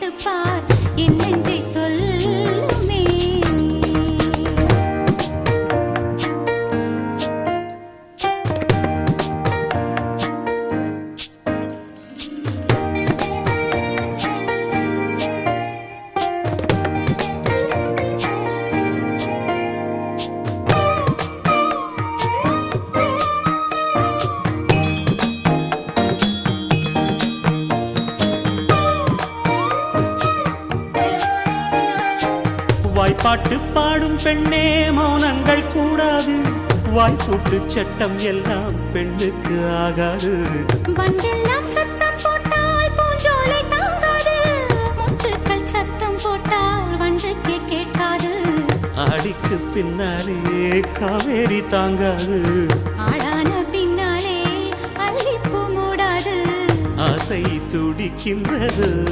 கேட்டுப்பார் என் வாய்ப்பாட்டு பாடும் பெண்ணே மௌனங்கள் கூடாது. வாய்ப்பூட்டு சட்டம் எல்லாம் பெண்ணுக்கு ஆகாது. அடிக்கு பின்னாலே காவேரி தாங்காது. ஆளான பின்னாலே அல்லிப்பூ மூடாது. ஆசை துடிக்கின்றது.